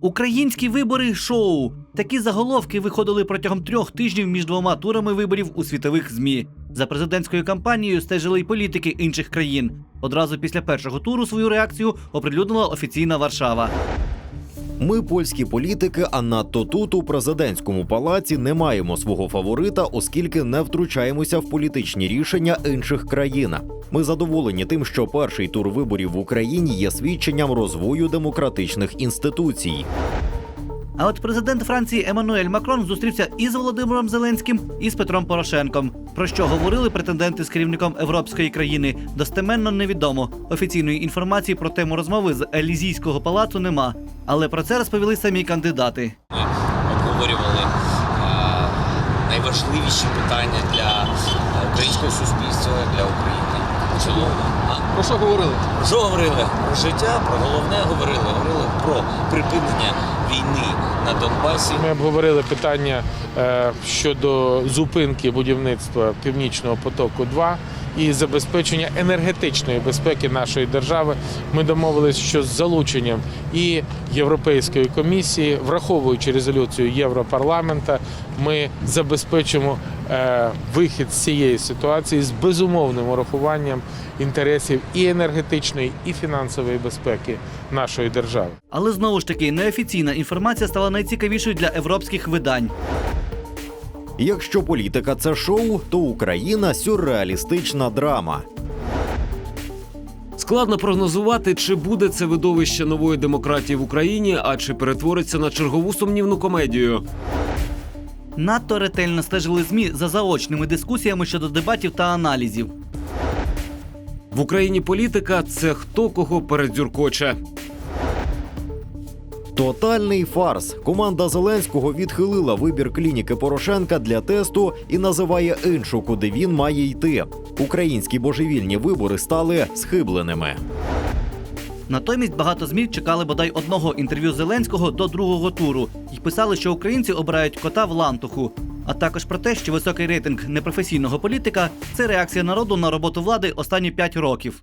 Українські вибори шоу. Такі заголовки виходили протягом трьох тижнів між двома турами виборів у світових змі. За президентською кампанією стежили й політики інших країн. Одразу після першого туру свою реакцію оприлюднила офіційна Варшава. Ми, польські політики, а надто тут у президентському палаці не маємо свого фаворита, оскільки не втручаємося в політичні рішення інших країн. Ми задоволені тим, що перший тур виборів в Україні є свідченням розвою демократичних інституцій. А от президент Франції Еммануель Макрон зустрівся і з Володимиром Зеленським, і з Петром Порошенком. Про що говорили претенденти з керівником європейської країни, достеменно невідомо. Офіційної інформації про тему розмови з Елізійського палацу нема. Але про це розповіли самі кандидати. Ми обговорювали е, найважливіші питання для е, українського суспільства, для України. в цілому. Про що говорили? Про що говорили? Про життя, про головне говорили. Говорили про припинення війни на Донбасі. Ми обговорили питання е, щодо зупинки будівництва Північного потоку 2 і забезпечення енергетичної безпеки нашої держави. Ми домовились, що з залученням і Європейської комісії, враховуючи резолюцію Європарламента, ми забезпечимо е, вихід з цієї ситуації з безумовним урахуванням інтересів і енергетичної, і фінансової безпеки нашої держави. Але знову ж таки неофіційна інформація стала найцікавішою для європейських видань. Якщо політика це шоу, то Україна сюрреалістична драма. Складно прогнозувати, чи буде це видовище нової демократії в Україні, а чи перетвориться на чергову сумнівну комедію. Надто ретельно стежили змі за заочними дискусіями щодо дебатів та аналізів. В Україні політика це хто кого передзюркоче. Тотальний фарс. Команда Зеленського відхилила вибір клініки Порошенка для тесту і називає іншу, куди він має йти. Українські божевільні вибори стали схибленими. Натомість багато змі чекали бодай одного інтерв'ю Зеленського до другого туру і писали, що українці обирають кота в лантуху. А також про те, що високий рейтинг непрофесійного політика це реакція народу на роботу влади останні п'ять років.